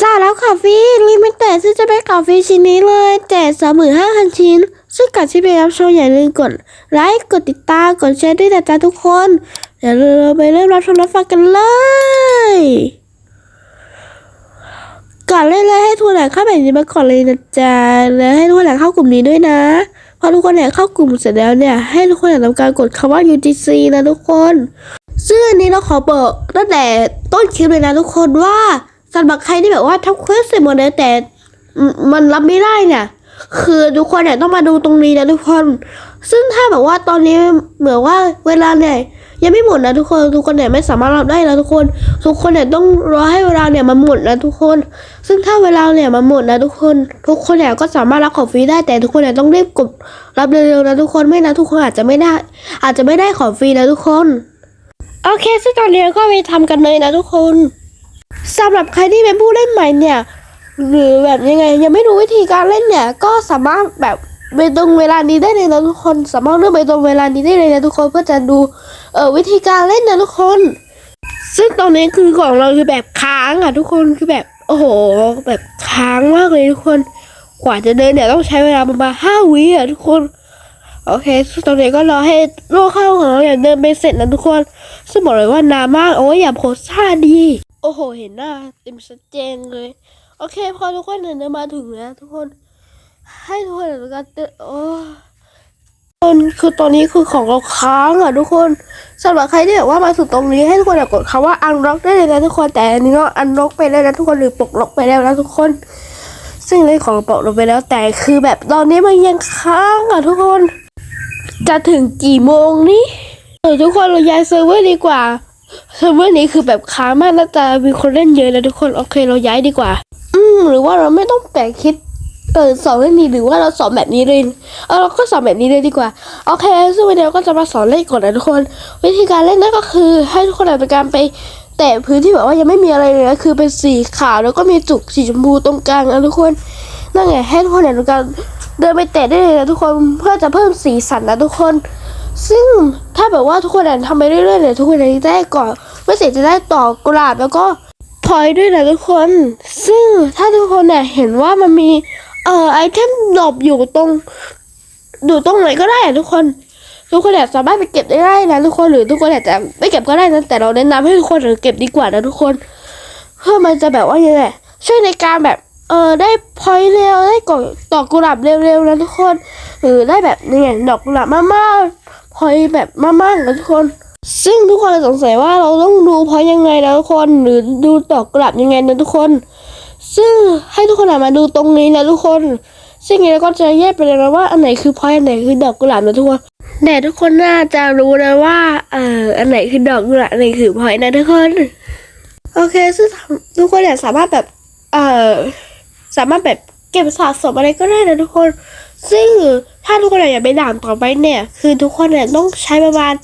ทราบแล้วค่ะฟี่ลิมิเต็ดซึ่งจะเป็นกล่องฟรีชิ้นนี้เลยแจกสามหมื่นห้าพันชิ้น ซึ่งก่อนที่ไปรับชมอย่าลืมกดไลค์กดติดตามกดแชร์ด้วยนะจ๊ะทุกคนเดี๋ยวเราไปเริ่มรับชมรับฟังกันเลย ก่อนเล่นเลยให้ทุกคนแหล่งเข้าแบบนี้มาก่อนเลยนะจ๊ะแล้วให้ทุกคนแหล่งเข้ากลุ่มนี้ด้วยนะพอทุกคนแหล่งเข้ากลุ่มเสร็จแล้วเนี่ย ให้ทุกคนแหล่งทำการกดคำว่า UGC นะทุกคน ซึ่งอันนี้เราขอบอกตั้งแต่ต้นคลิปเลยนะทุกคนว่า สำหรับใครที่แบบว่าทำเควสเสร็จหมดแล้วแต่มันรับไม่ได้เนี่ย คือทุกคนเนี่ยต้องมาดูตรงนี้นะทุกคน ซึ่งถ้าแบบว่าตอนนี้เหมือนว่าเวลาเนี่ยยังไม่หมดนะทุกคนทุกคนเนี่ยไม่สามารถรับได้นะทุกคน ทุกคนเนี่ยต้องรอให้เวลาเนี่ยมันหมดนะทุกคน ซึ่งถ้าเวลาเนี่ยมันหมดนะทุกคน ทุกคนเนี่ยก็สามารถรับของฟรีได้แต่ทุกคนเนี่ยต้องรีบกดรับเร็วๆนะทุกคนไม่นะทุกคนอาจจะไม่ได้ อาจจะไม่ได้ของฟรีนะทุกคนโอเคซึ่งตอนนี้ก็ไปทำกันเลยนะทุกคน สำหรับใครที่เป็นผู้เล่นใหม่เนี่ย หรือแบบยังไงยังไม่รู้วิธีการเล่นเนี่ย ก็สามารถแบบไปตรงเวลานี้ได้เลยนะทุกคน สามารถเลือกไปตรงเวลานี้ได้เลยนะทุกคนเพื่อจะดูเออวิธีการเล่นนะทุกคน ซึ่งตอนนี้คือของเราคือแบบค้างอะทุกคนคือแบบโอ้โห แบบค้างมากเลยทุกคน กว่าจะเดินเนี่ยต้องใช้เวลาประมาณห้าวิอะทุกคนโอเคซึ่งตอนนี้ก็รอให้โลกเข้าของเราอย่างเดินไปเสร็จนะทุกคนซึ่งบอกเลยว่านานมากโอ้ยอย่าโพสท่าดี อ้โห เห็นหน้าเต็มชัดเจนเลย โอเค พอทุกคนเดินมาถึงแล้วทุกคน ให้ทุกคนกันเตนโอ้คนคือตอนนี้คือของเราค้างอะทุกคนสำหรับใครที่แบบว่ามาถึงตรงนี้ให้ทุกคนกดคำว่า unlock ได้เลยนะทุกคนแต่อันนี้ก็ unlock ไปแล้วนะทุกคนหรือปลดล็อกไปแล้วนะทุกคน ซึ่งเรื่องของเราปลดล็อกไปแล้วแต่คือแบบตอนนี้มันยังค้างอะทุกคน จะถึงกี่โมงนี่เออทุกคนเราย้ายเซิร์ฟเวอร์ดีกว่า เซิร์ฟเวอร์นี้คือแบบค้างมากน่าจะมีคนเล่นเยอะแล้วทุกคนโอเคเราย้ายดีกว่า อืมหรือว่าเราไม่ต้องแปลกคิดเออสอนเรื่องนี้หรือว่าเราสอนแบบนี้เลยเออเราก็สอนแบบนี้เลยดีกว่าโอเคซึ่งวันนี้เราก็จะมาสอนเล่นก่อนนะทุกคน วิธีการเล่นนั่นก็คือ ให้ทุกคนเป็นการไปแตะพื้นที่แบบว่ายังไม่มีอะไรเลยนะคือเป็นสีขาวแล้วก็มีจุกสีชมพูตรงกลางนะทุกคนนั่นไงให้ทุกคนเนี่ยดูการเดินไปแตะได้เลยนะทุกคนเพื่อจะเพิ่มสีสันนะทุกคน ซึ่งถ้าแบบว่าทุกคนเนี่ยทำไปเรื่อยๆเนี่ยทุกคนจะได้ก่อนไม่เสร็จจะได้ต่อกราบแล้วก็พอยด้วยนะทุกคน ซึ่งถ้าทุกคนเนี่ยเห็นว่ามันมีเอ่อไอเทมดรอปอยู่ตรงอยู่ตรงไหนก็ได้ทุกคน ทุกคนเนี่ยสามารถไปเก็บได้นะทุกคนหรือทุกคนอาจจะไม่เก็บก็ได้นะแต่เราแนะนำให้ทุกคนเก็บดีกว่านะทุกคน เพื่อมันจะแบบว่ายังไงช่วยในการแบบเออได้พอยเร็วได้กดดอกกุหลาบเร็วๆนะทุกคนหรือได้แบบนี่ไงดอกกุหลาบมากๆ พอยแบบมากๆนะทุกคน ซึ่งทุกคนสงสัยว่าเราต้องดูพอยยังไงนะทุกคนหรือดูดอกกลาบยังไงนะทุกคน ซึ่งให้ทุกคนมาดูตรงนี้นะทุกคน ซึ่งเราก็จะแยกไปเลยนะว่าอันไหนคือพอยอันไหนคือดอกกุหลาบนะทุกคนแต่ทุกคนน่าจะรู้นะว่าเอ่ออันไหนคือดอกกุหลาบอันไหนคือพอยนะทุกคนโอเคซึ่งทุกคนเนี่ยสามารถแบบเอ่อสามารถแบบเก็บสะสมอะไรก็ได้นะทุกคน ซึ่งถ้าทุกคนอยากไปด่านต่อไปเนี่ย คือทุกคนเนี่ยต้องใช้ประมาณ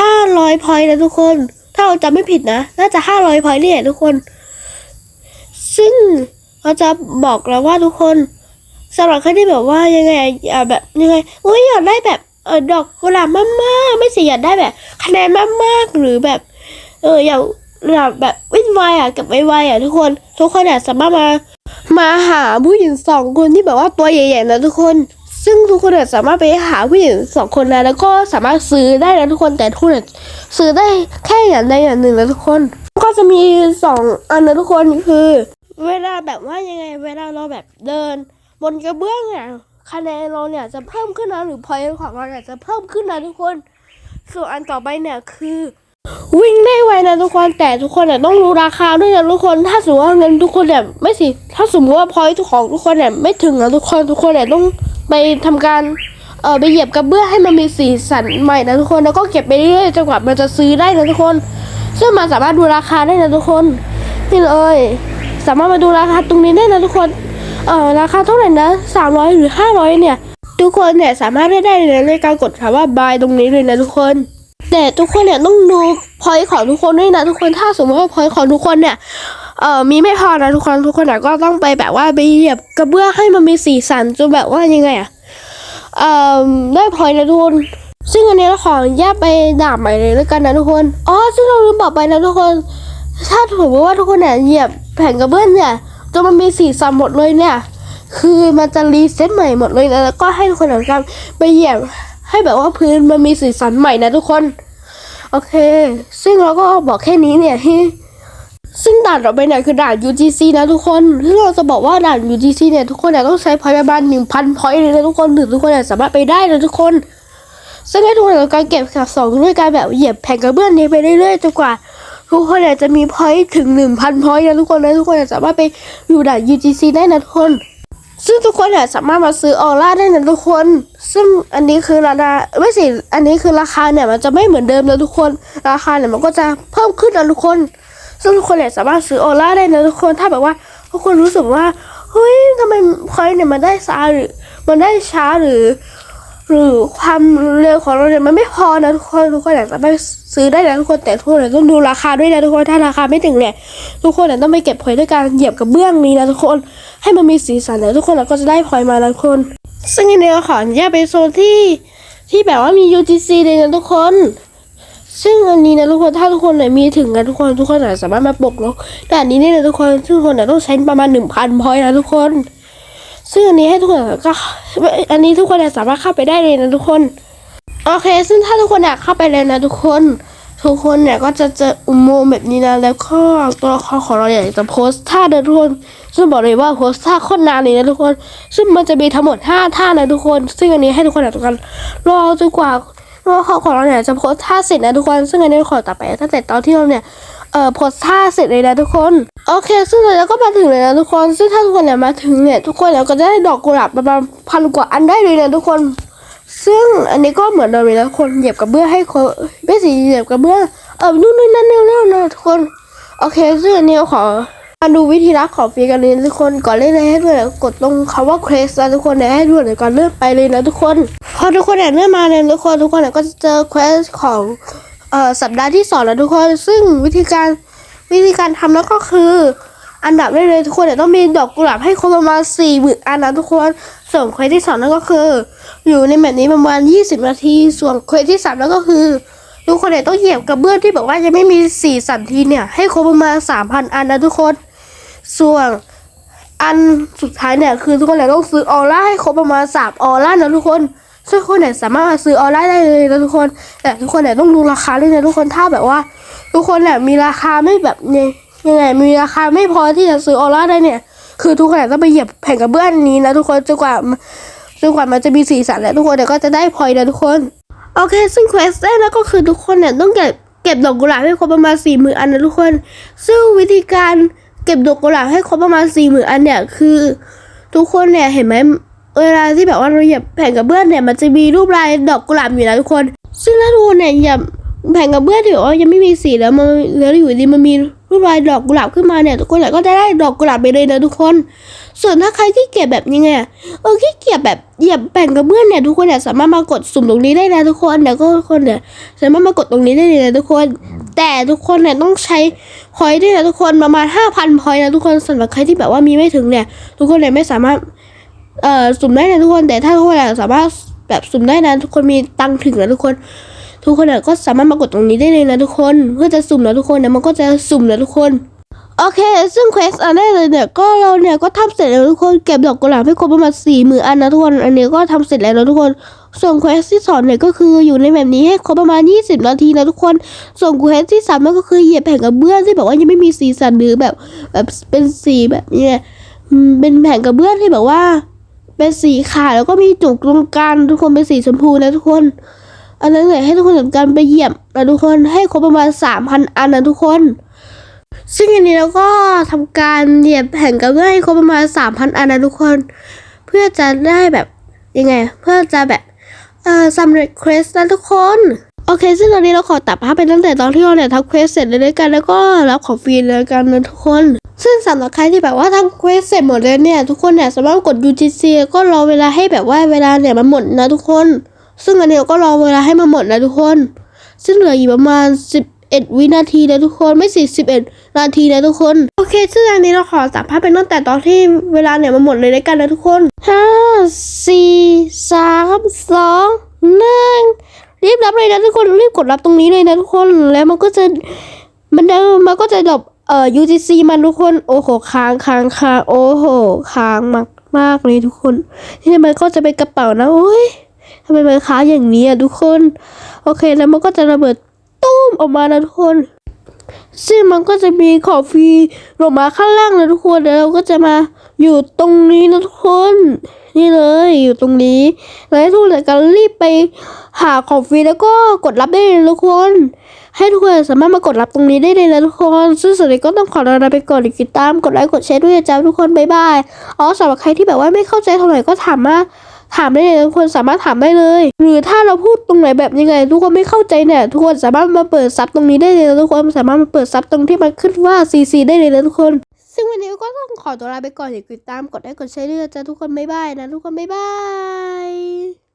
ห้าร้อยพอยต์นะทุกคน ถ้าเราจำไม่ผิดนะ น่าจะห้าร้อยพอยต์เนี่ยทุกคน ซึ่งเราจะบอกแล้วว่าทุกคนสำหรับใครที่แบบว่ายังไงอะแบบยังไงโอ้ยอยากได้แบบเออดอกกุหลาบมากๆไม่สิอยากได้แบบ คะแนนมากๆหรือแบบ เอออยากอยากแบบวิ่งไวอะกับไวๆอะทุกคน ทุกคนเนี่ยสามารถมา มาหาผู้หญิงสองคนที่แบบว่าตัวใหญ่ๆนะทุกคน ซึ่งทุกคนเนี่ยสามารถไปหาผู้หญิงสองคนนะแล้วก็สามารถซื้อได้นะทุกคนแต่ทุกคนซื้อได้แค่อย่างใดอย่างหนึ่งนะทุกคน ก็จะมีสองอันนะทุกคนคือ เวลาแบบว่ายังไงเวลาเราแบบเดิน บนกระเบื้องเนี่ยคะแนนเราเนี่ยจะเพิ่มขึ้นนะหรือพอยต์ของเราเนี่ยจะเพิ่มขึ้นนะทุกคน ส่วนอันต่อไปเนี่ยคือ วิ่งได้ไวนะทุกคนแต่ทุกคนเนี่ยต้องรู้ราคาด้วยนะทุกคนถ้าสมมติว่าเงินทุกคนเนี่ยไม่สิถ้าสมมติว่าพอยต์ของทุกคนเนี่ยไม่ถึงนะทุกคนทุกคนเนี่ยต้องไปทำการเออไปเหยียบกระเบื้องให้มันมีสีสันใหม่นะทุกคนแล้วก็เก็บไปเรื่อยๆจนกว่ามันจะซื้อได้นะทุกคน ซึ่งมันสามารถดูราคาได้นะทุกคนนี่เลยสามารถมาดูราคาตรงนี้ได้นะทุกคนเออราคาเท่าไหร่นะสามร้อยหรือห้าร้อยเนี่ย ทุกคนเนี่ยสามารถได้ได้เลยนในการกดคำว่า buy ตรงนี้เลยนะทุกคน แต่ทุกคนเนี่ยต้องดูพอยของทุกคนด้วยนะทุกคนถ้าสมมติว่าพอยของทุกคนเนี่ยเอ่อมีไม่พอนะทุกคนทุกคนเนี่ยก็ต้องไปแบบว่าไปเหยียบกระเบื้องให้มันมีสีสันจนแบบว่ายังไงอะเอ่อได้พอยนะทุกคนซึ่งอันนี้เราขอแยกไปด่าใหม่เลยแล้วกันนะทุกคนอ๋อซึ่งเราลืมบอกไปนะทุกคน ถ้าถือว่าทุกคนเนี่ยเหยียบแผ่นกระเบื้องเนี่ยจนมันมีสีสันหมดเลยเนี่ย คือมันจะรีเซ็ตใหม่หมดเลยนะแล้วก็ให้ทุกคนทำการไปเหยียบ ให้แบบว่าพื้นมันมีสีสันใหม่นะทุกคน โอเค ซึ่งเราก็บอกแค่นี้เนี่ยที่ซึ่งด่านต่อไปเนี่ยคือด่าน UGC นะทุกคนที่เราจะบอกว่าด่าน UGC เนี่ยทุกคนเนี่ยต้องใช้พอยต์ประมาณหนึ่งพันพอยต์เลยนะทุกคนถึงทุกคนเนี่ยสามารถไปได้นะทุกคน ซึ่งให้ทุกคนทำการเก็บขับสองด้วยการแบบเหยียบแผ่นกระเบื้องนี้ไปเรื่อยๆจนกว่า ทุกคนเนี่ยจะมีพอยต์ถึงหนึ่งพันพอยต์นะทุกคนนะทุกคนเนี่ยสามารถไปอยู่ด่าน UGC ได้นะทุกคน ซึ่งทุกคนเนี่ยสามารถมาซื้อออร่าได้นะทุกคน ซึ่งอันนี้คือราคาไม่สิอันนี้คือราคาเนี่ยมันจะไม่เหมือนเดิมนะทุกคน ราคาเนี่ยมันก็จะเพิ่มขึ้นนะทุกคน ซึ่งทุกคนเนี่ยสามารถซื้อออร่าได้นะทุกคนถ้าแบบว่าทุกคนรู้สึกว่าเฮ้ยทำไมคอยเนี่ยมันได้ช้าหรือ มันได้ช้าหรือ หรือความเร็วของเราเนี่ยมันไม่พอนะทุกคนทุกคนเนี่ยสามารถซื้อได้นะทุกคนแต่ทุกคนเนี่ยต้องดูราคาด้วยนะทุกคนถ้าราคาไม่ถึงเนี่ยทุกคนเนี่ยต้องไปเก็บพอยด้วยการเหยียบกับเบื้องนี้นะทุกคนให้มันมีสีสันแล้วทุกคนเนี่ยก็จะได้พอยมานะทุกคน ซึ่งอันนี้ก็ขออนุญาตไปโซนที่ที่แบบว่ามี UGC เลยนะทุกคน ซึ่งอันนี้นะทุกคนถ้าทุกคนเนี่ยมีถึงกันทุกคนทุกคนเนี่ยสามารถมาปลดล็อกแต่อันนี้เนี่ยทุกคนซึ่งทุกคนเนี่ยต้องใช้ประมาณหนึ่งพันพอยนะทุกคน ซึ่งอันนี้ให้ทุกคนก็ อันนี้ทุกคนเนี่ยสามารถเข้าไปได้เลยนะทุกคน โอเค ซึ่งถ้าทุกคนอยากเข้าไปเลยนะทุกคน ทุกคนเนี่ยก็จะเจออุโมงค์แบบนี้นะแล้วก็ตัวละครของเราอยากจะโพสท่าเดินทุกคน ซึ่งบอกเลยว่าโพสท่าโคตรนานเลยนะทุกคน ซึ่งมันจะมีทั้งหมดห้าท่านะทุกคน ซึ่งอันนี้ให้ทุกคนเนี่ยทุกคนรอจนกว่าตัวละครของเราเนี่ยจะโพสท่าเสร็จนะทุกคน ซึ่งอันนี้ขอตัดไปตั้งแต่ตอนที่เราเนี่ย เอ่อโพสท่าเสร็จเลยนะทุกคน โอเค ซึ่งเราก็มาถึงเลยนะทุกคน ซึ่งถ้าทุกคนเนี่ยมาถึงเนี่ยทุกคนเนี่ยก็จะได้ดอกกุหลาบประมาณพันกว่าอันได้เลยนะทุกคน ซึ่งอันนี้ก็เหมือนเดิมเลยนะคนเหยียบกระเบื้องให้คนไม่สิเหยียบกระเบื้องเออนู่นนี่นั่นเร็วๆนะทุกคน โอเค ซึ่งอันนี้ขอมาดูวิธีรับของฟรีกันเลยทุกคนก่อนเล่นเลยให้ด้วยกดตรงคำว่า quest นะทุกคนเนี่ยให้ด้วยเดี๋ยวก่อนเลื่อนไปเลยนะทุกคน พอทุกคนเนี่ยเลื่อนมาเนี่ยทุกคนทุกคนเนี่ยก็จะเจอ quest ของ เอ่อสัปดาห์ที่สองแล้วทุกคน ซึ่งวิธีการวิธีการทำแล้วก็คือ อันดับแรกเลยทุกคนเนี่ยต้องมีดอกกุหลาบให้ครบประมาณสี่หมื่นอันนะทุกคนส่วนเควสที่สองนั่นก็คือ อยู่ในแบบนี้ประมาณยี่สิบนาที ส่วนเควสที่สามนั่นก็คือทุกคนเนี่ยต้องเหยียบกระเบื้องที่บอกว่ายังไม่มีสี่สันทีเนี่ยให้ครบประมาณสามพันอันนะทุกคน ส่วนอันสุดท้ายเนี่ยคือทุกคนเนี่ยต้องซื้อออร่าให้ครบประมาณสามออร่านะทุกคน ซึ่งทุกคนเนี่ยสามารถมาซื้อออร่าได้เลยนะทุกคน แต่ทุกคนเนี่ยต้องดูราคาด้วยนะทุกคนถ้าแบบว่า ทุกคนเนี่ยมีราคาไม่แบบยังไงมีราคาไม่พอที่จะซื้อออร่าได้เนี่ย คือทุกคนเนี่ยต้องไปเหยียบแผ่นกระเบื้องนี้นะทุกคนจนกว่าจนกว่ามันจะมีสีสันแล้วทุกคนเนี่ยก็จะได้พอยนะทุกคนโอเค ซึ่งเควสแรกนะก็คือทุกคนเนี่ยต้องเก็บเก็บดอกกุหลาบให้ครบประมาณสี่หมื่นอันนะทุกคน ซึ่งวิธีการเก็บดอกกุหลาบให้ครบประมาณสี่หมื่นอันเนี่ยคือ ทุกคนเนี่ยเห็นไหม เวลาที่แบบว่าเราเหยียบแผ่นกระเบื้องเนี่ยมันจะมีรูปลายดอกกุหลาบอยู่นะทุกคน ซึ่งถ้าทุกคนเนี่ยเหยียบแผ่นกระเบื้องที่แบบว่ายังไม่มีสีแล้วมันแล้วอยู่ดีมันมีรูปลายดอกกุหลาบขึ้นมาเนี่ยทุกคนเนี่ยก็จะได้ดอกกุหลาบไปเลยนะทุกคน ส่วนถ้าใครที่เก็บแบบยังไงเออที่เกียบแบบเหยียบแผ่นกระเบื้องเนี่ยทุกคนเนี่ยสามารถมากดสุ่มตรงนี้ได้นะทุกคนแล้วก็ทุกคนเนี่ยสามารถมากดตรงนี้ได้เลยนะทุกคน แต่ทุกคนเนี่ยต้องใช้พอยด้วยนะทุกคนประมาณห้าพันพอยนะทุกคนสำหรับใครที่แบบว่ามีไม่ถึงเนี่ย ทุกคนเนี่ยไม่สามารถ เอ่อสุ่มได้นะทุกคน แต่ถ้าทุกคนสามารถแบบสุ่มได้นะทุกคนมีตังถึงนะทุกคน ทุกคนก็สามารถมากดตรงนี้ได้เลยนะทุกคนเพื่อจะสุ่มนะทุกคนเนี่ยมันก็จะสุ่มนะทุกคนโอเค ซึ่งเควสอันแรกเลยเนี่ย ก็เราเนี่ยก็ทำเสร็จแล้วทุกคน เก็บดอกกุหลาบให้ครบประมาณสี่หมื่นอันนะทุกคน อันนี้ก็ทำเสร็จแล้วนะทุกคน ส่วนเควสที่สองเนี่ยก็คืออยู่ในแบบนี้ให้ครบประมาณ 20 นาทีนะทุกคน ส่วนเควสที่สามนั่นก็คือเหยียบแผ่นกระเบื้องที่แบบว่ายังไม่มีสีสันหรือแบบแบบเป็นสีแบบเนี้ยเป็นแผ่นกระเบื้องที่แบบว่า เป็นสีขาวแล้วก็มีจุกตรงกลางทุกคนเป็นสีชมพูนะทุกคน อันนั้นเนี่ยให้ทุกคนทำการไปเหยียบนะทุกคนให้ครบประมาณสามพันอันนะทุกคน ซึ่งอันนี้เราก็ทำการเหยียบแผ่นกระเบื้องให้ครบประมาณสามพันอันนะทุกคน เพื่อจะได้แบบยังไง เพื่อจะแบบเอ่อสำเร็จเควสนะทุกคน โอเค ซึ่งตอนนี้เราขอตัดภาพไปตั้งแต่ตอนที่เราเนี่ยทำเควสเสร็จเลยด้วยกันแล้วก็รับของฟรีเลยกันนะทุกคน ซึ่งสำหรับใครที่แบบว่าทำเควสเสร็จหมดเลยเนี่ยทุกคนเนี่ยสามารถกด UGC ก็รอเวลาให้แบบว่าเวลาเนี่ยมันหมดนะทุกคน ซึ่งอันนี้ก็รอเวลาให้มันหมดนะทุกคน ซึ่งเหลืออยู่ประมาณ 11 วินาทีนะทุกคนไม่สิ11นาทีนะทุกคน โอเค ซึ่งอันนี้เราขอสัมภาษณ์เป็นตั้งแต่ตอนที่เวลาเนี่ยมันหมดเลยด้วยกันนะทุกคนห้าสี่สามสองหนึ่ง รีบรับเลยนะทุกคนรีบกดรับตรงนี้เลยนะทุกคนแล้วมันก็จะมันเดิมมันก็จะดรอปเอ่อ UTC มันทุกคนโอ้โหค้างค้างค้างโอ้โหค้างมากมากเลยทุกคน ที่มันก็จะเป็นกระเป๋านะโอ้ยทำไมมันค้างอย่างนี้อะทุกคน โอเคแล้วมันก็จะระเบิดตุ้มออกมานะทุกคน ซึ่งมันก็จะมีของฟรีลงมาข้างล่างนะทุกคนแล้วเราก็จะมาอยู่ตรงนี้นะทุกคน นี่เลยอยู่ตรงนี้แล้วให้ทุกคนกันรีบไปหาของฟรีแล้วก็กดรับได้เลยทุกคน ให้ทุกคนสามารถมากดรับตรงนี้ได้เลยนะทุกคนซึ่งสุดท้ายก็ต้องขอลาไปก่อนติดตามกดไลค์กดแชร์ด้วยนะจ๊ะทุกคนบ๊ายบายอ๋อสำหรับใครที่แบบว่าไม่เข้าใจเท่าไหร่ก็ถามมาถามได้เลยทุกคนสามารถถามได้เลย หรือถ้าเราพูดตรงไหนแบบยังไง ทุกคนไม่เข้าใจเนี่ยทุกคนสามารถมาเปิดซับตรงนี้ได้เลยนะทุกคนสามารถมาเปิดซับตรงที่มันขึ้นว่า CC ได้เลยนะทุกคน ซึ่งวันนี้ก็ต้องขอตัวลาไปก่อนอย่าลืมติดตามกดไลค์กดแชร์ด้วยนะจ๊ะทุกคนบ๊ายบายนะทุกคนบ๊ายบาย